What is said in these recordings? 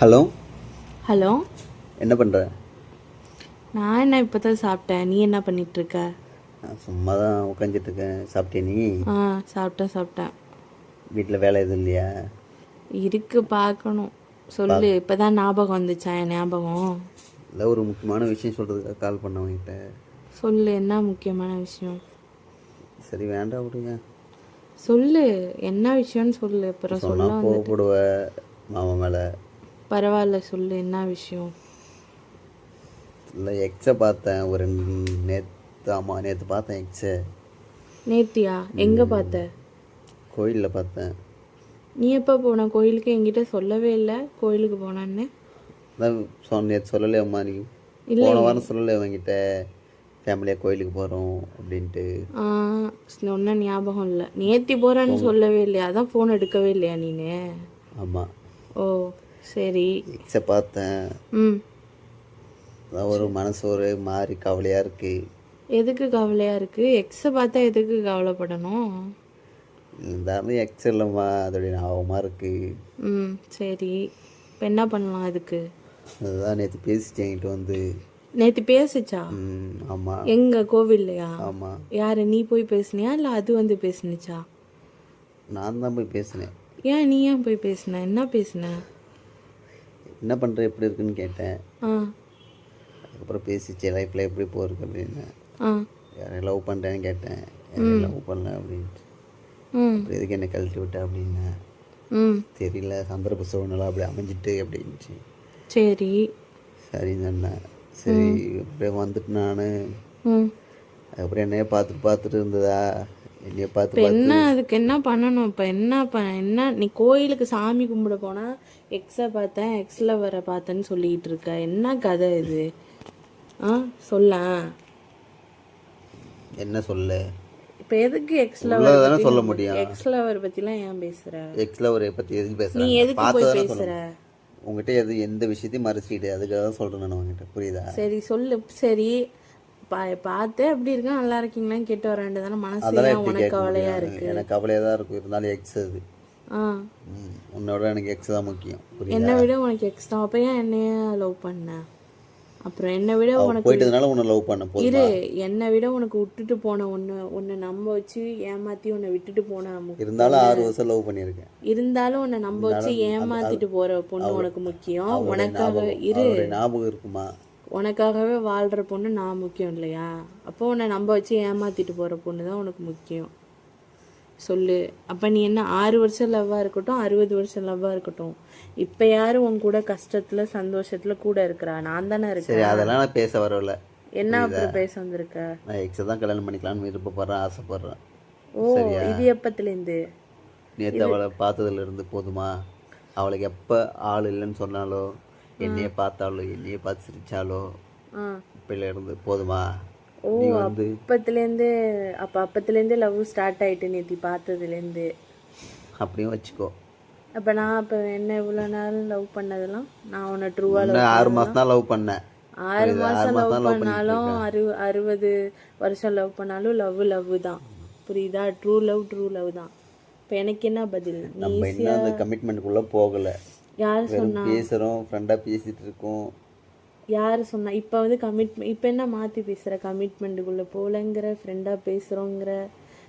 Hello. Hello. என்ன பண்ணுற நான் என்ன இப்போ தான் சாப்பிட்டேன். நீ என்ன பண்ணிட்டு இருக்க நான் சும்மா தான் உட்காந்துட்டு இருக்கேன் சாப்பிட்டே நீ? ஆ சாப்பிட்டேன் சாப்பிட்டேன். வீட்டில் வேலை எதுவும் இல்லையா? இருக்கு பார்க்கணும். சொல்லு இப்பதான் ஞாபகம் வந்துச்சா என் ஞாபகம்? இல்லை ஒரு முக்கியமான விஷயம் சொல்கிறதுக்காக கால் பண்ண உங்ககிட்ட சொல்லு என்ன முக்கியமான விஷயம்? சரி வேண்டாம் விடுங்க. சொல்லு என்ன விஷயம்னு சொல்லு. அப்புறம் சொல்ல சொன்னால் கோவப்படுவ மாமா மேலே. பரவாயில்ல சொல்லு என்ன விஷயம்? இல்லை எக்ஸை பார்த்தேன் ஒரு நேற்று ஆமாம் நேற்று பார்த்தேன் எக்ஸை நேத்தியா? எங்க பார்த்த? கோயிலில் பார்த்தேன். நீ எப்போ போன? கோயிலுக்கு என்கிட்ட சொல்லவே இல்லை கோயிலுக்கு போனான்னு. அதான் நேற்று சொல்லலையே அம்மா நீ. போன வாரம் சொல்லலை அவங்ககிட்ட ஃபேமிலியாக கோயிலுக்கு போகிறோம் அப்படின்ட்டு. ஒன்றும் ஞாபகம் இல்லை. நேத்தி போறேன்னு சொல்லவே இல்லையா? அதான் ஃபோன் எடுக்கவே இல்லையா நீனு? ஆமாம் ஓ. சரி. எக்ஸை பார்த்தேன். ம். ஒரு மனசு ஒரு மாதிரி கவலையாக இருக்குது எதுக்கு கவலையா இருக்கு? எக்ஸை பார்த்தா எதுக்கு கவலைப்படணும்? இருந்தாலும் எக்ஸ் இல்லைம்மா அதோடைய ஞாபகமாக இருக்குது ம் சரி. இப்போ என்ன பண்ணலாம் அதுக்கு அதுதான் நேற்று பேசிட்டேன் என்கிட்ட வந்து. நேற்று பேசுச்சா? ம், ஆமாம் எங்க? கோவில்லையா? ஆமாம் யாரு நீ போய் பேசுனியா? இல்லை அது வந்து பேசுனுச்சா? நான் தான் போய் பேசினேன். ஏன் நீ ஏன் போய் பேசுன? என்ன பேசுன? என்ன பண்ணுற எப்படி இருக்குன்னு கேட்டேன். அதுக்கப்புறம் பேசிச்சு லைஃப்பில் எப்படி போயிருக்கு அப்படின்னு. யாரையும் லவ் பண்ணுறேன்னு கேட்டேன். யாரையும் லவ் பண்ணல அப்படின்ட்டு. அப்புறம் எதுக்கு என்ன கழட்டி விட்ட அப்படின்னேன் தெரியல சந்தர்ப்ப சூழ்நிலை அப்படி அமைஞ்சிட்டு அப்படின்ச்சு. சரி. சரின்னு சொன்னேன். சரி அப்படியே வந்துட்டு நான். அதுக்கப்புறம் என்னையே பார்த்துட்டு பார்த்துட்டு இருந்ததா? என்னைய பார்த்து என்ன அதுக்கு என்ன பண்ணணும்? இப்போ என்ன ப என்ன நீ கோயிலுக்கு சாமி கும்பிட போனா எக்ஸை பார்த்தேன் எக்ஸில் வர பார்த்தேன்னு சொல்லிட்டு இருக்க. என்ன கதை இது? ஆ சொல்ல. என்ன சொல்ல? இப்போ எதுக்கு எக்ஸில் உள்ளதானே சொல்ல முடியும். எக்ஸ் லவர் பற்றிலாம் ஏன் பேசுற? எக்ஸ் லவரை பற்றி எதுக்கு நீ பேசுகிறேன் எதுக்கு போய் சொல்ல உங்ககிட்ட எது எந்த விஷயத்தையும் மறைச்சிக்கிட்டு அதுக்காக தான் சொல்கிறேன் நான் உங்ககிட்ட புரியுதா? சரி சொல்லு. சரி. பா பார்த்து எப்படி இருக்கா? நல்லா இருக்கீங்களான்னு கேட்டு வர வேண்டியதானே மனசு. உனக்கு கேட்க கவலையா முடியும்? இருக்கு? எனக்கு கவலையாக தான் இருக்கும். இருந்தாலும் எக்ஸ் அது. உன்னோட எனக்கு எக்ஸ் தான் முக்கியம் என்னை விட உனக்கு எக்ஸ் தான். அப்போ ஏன் என்னைய லவ் பண்ண? அப்புறம் என்னை விட உனக்கு போயிட்டதுனால உன்னை லவ் பண்ண இரு என்னை விட உனக்கு விட்டுட்டு போன ஒன்று உன்னை நம்ப வச்சு ஏமாத்தி உன்னை விட்டுட்டு போன இருந்தாலும் ஆறு வருஷம் லவ் பண்ணியிருக்கேன். இருந்தாலும் உன்னை நம்ப வச்சு ஏமாத்திட்டு போற பொண்ணு உனக்கு முக்கியம். உனக்காக இரு. ஞாபகம் இருக்குமா? உனக்காகவே வாழ்ற பொண்ணு நான் முக்கியம் இல்லையா? அப்போ உன்னை நம்ப வச்சு ஏமாத்திட்டு போற பொண்ணு தான் உனக்கு முக்கியம். சொல்லு. அப்ப நீ என்ன ஆறு வருஷம் லவ்வா இருக்கட்டும் அறுபது வருஷம் லவ்வா இருக்கட்டும். இப்ப யாரு உன் கூட கஷ்டத்துல சந்தோஷத்துல கூட இருக்கிறா? நான் தானே இருக்கேன். அதெல்லாம் நான் பேச வரல. என்ன அப்புறம் பேச வந்திருக்க? நான் எக்ஸை தான் கல்யாணம் பண்ணிக்கலாம்னு விருப்பப்படுறேன் ஆசைப்படுறேன். ஓ இது எப்பத்துலேருந்து? நேற்று அவளை பார்த்ததுல இருந்து போதுமா? அவளுக்கு எப்போ ஆள் இல்லைன்னு சொன்னாலோ என்னைய பார்த்தாலோ என்னைய பார்த்து சிரிச்சாலோ இருந்து போதுமா? ஓ அப்பத்துலேருந்து அப்ப அப்பத்துலேருந்தே லவ் ஸ்டார்ட் ஆயிட்டு நேத்தி பார்த்ததுலேருந்து அப்படியும் வச்சுக்கோ. அப்ப நான் அப்ப என்ன இவ்வளவு நாள் லவ் பண்ணதெல்லாம்? நான் உன்னை ட்ரூவா லவ் ஆறு மாதம் தான் லவ் பண்ணேன் ஆறு மாசம் லவ் பண்ணாலும் அறு அறுபது வருஷம் லவ் பண்ணாலும் லவ் லவ் தான். புரியுதா? ட்ரூ லவ் ட்ரூ லவ் தான். இப்போ எனக்கு என்ன பதில்? நம்ம இன்னும் அந்த கமிட்மெண்ட்டுக்குள்ளே போகலை. யார் வெறும் பேசுகிறோம் ஃப்ரெண்டாக பேசிகிட்டு இருக்கோம். யார் சொன்னா இப்போ வந்து கமிட்மெண்ட் இப்போ என்ன மாற்றி பேசுகிற கமிட்மெண்ட்டுக்குள்ளே போகலங்கிற ஃப்ரெண்டாக பேசுகிறோங்கிற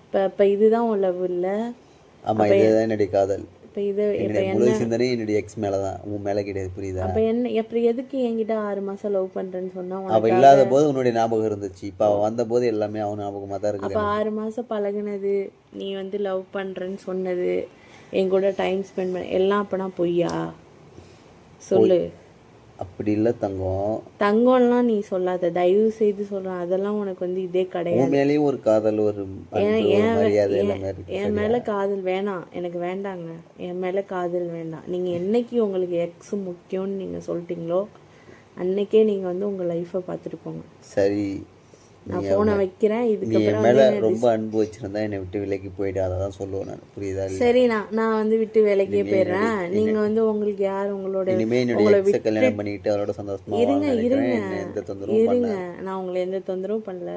இப்போ இப்போ இதுதான் உன் லவ் இல்லை. ஆமாம் இதுதான் என்னுடைய காதல். இப்போ இது என்னுடைய முழு சிந்தனை என்னுடைய எக்ஸ் மேலே தான் உன் மேலே கிடையாது புரியுதா? அப்போ என்ன அப்புறம் எதுக்கு என்கிட்ட ஆறு மாதம் லவ் பண்ணுறேன்னு சொன்னால் அவள் இல்லாத போது உன்னுடைய ஞாபகம் இருந்துச்சு. இப்போ அவள் வந்த போது எல்லாமே அவன் ஞாபகமாக தான் இருக்குது. அப்போ ஆறு மாதம் பழகுனது நீ வந்து லவ் பண்ணுறேன்னு சொன்னது என் கூட டைம் ஸ்பெண்ட் பண்ண எல்லாம் அப்போனா பொய்யா? சொல்லு. அப்படி இல்லை தங்கம்? தங்கம்லாம் நீ சொல்லாத தயவு செய்து சொல்கிறேன் அதெல்லாம் உனக்கு வந்து இதே கிடையாது. மேலேயும் ஒரு காதல் ஒரு என் மேலே காதல் வேணாம். எனக்கு வேண்டாங்க. என் மேலே காதல் வேண்டாம். நீங்கள் என்னைக்கு உங்களுக்கு எக்ஸ் முக்கியம்னு நீங்கள் சொல்லிட்டீங்களோ அன்னைக்கே நீங்கள் வந்து உங்கள் லைஃப்பை பார்த்துட்டு போங்க. சரி. நான் ஃபோனை வைக்கிறேன் இதுக்கப்புறம் என் மேலே ரொம்ப அன்பு வச்சிருந்தா என்னை விட்டு விலைக்கு போயிட்டு அதை தான் சொல்லுவேன் நான். புரியுதா இல்லையா? சரி நான் நான் வந்து விட்டு வேலைக்கே போயிடுறேன். நீங்க வந்து உங்களுக்கு யார் உங்களோட இனிமே என்னுடைய எக்ஸை கல்யாணம் பண்ணிக்கிட்டு அவரோட சந்தோஷமா இருங்க இருங்க. எந்த தொந்தரவும் இருங்க. நான் உங்களை எந்த தொந்தரவும் பண்ணல.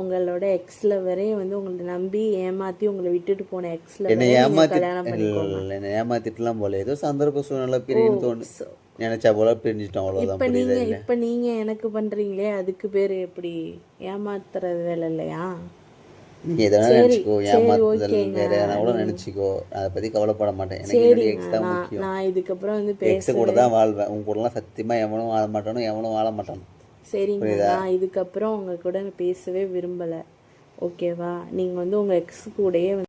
உங்களோட எக்ஸ்ல வரையும் வந்து உங்களை நம்பி ஏமாத்தி உங்களை விட்டுட்டு போன எக்ஸ்ல என்னை ஏமாத்தி கல்யாணம் பண்ணிக்கோங்க. என்னை ஏமாத்திட்டுலாம் போல ஏதோ சந்தர்ப்ப சூழ்நிலை பிரின்னு தோணு நினைச்சா போல பிரிஞ்சிட்டோம் அவ்வளோதான் இப்ப புரியுதா நீங்க இல்லை இப்ப நீங்க எனக்கு பண்றீங்களே அதுக்கு பேரு எப்படி? ஏமாத்துறது வேலை இல்லையா? நீ எதனா நினச்சிக்கோ சரி, ஏமாத்துதல் ஓகேங்க. வேற எதனா கூட நினச்சிக்கோ. அதை பற்றி கவலைப்பட மாட்டேன். எனக்கு என்னுடைய எக்ஸ் தான் நான் முக்கியம். நான் இதுக்கப்புறம் வந்து எக்ஸ் கூட தான் வாழ்வேன். உன் கூடலாம் சத்தியமாக எவனும் வாழ மாட்டானோ எவனும் வாழ மாட்டானோ. சரிங்க நான் இதுக்கப்புறம் உங்க கூட பேசவே விரும்பல. ஓகேவா? நீங்க வந்து உங்க எக்ஸ் கூடயே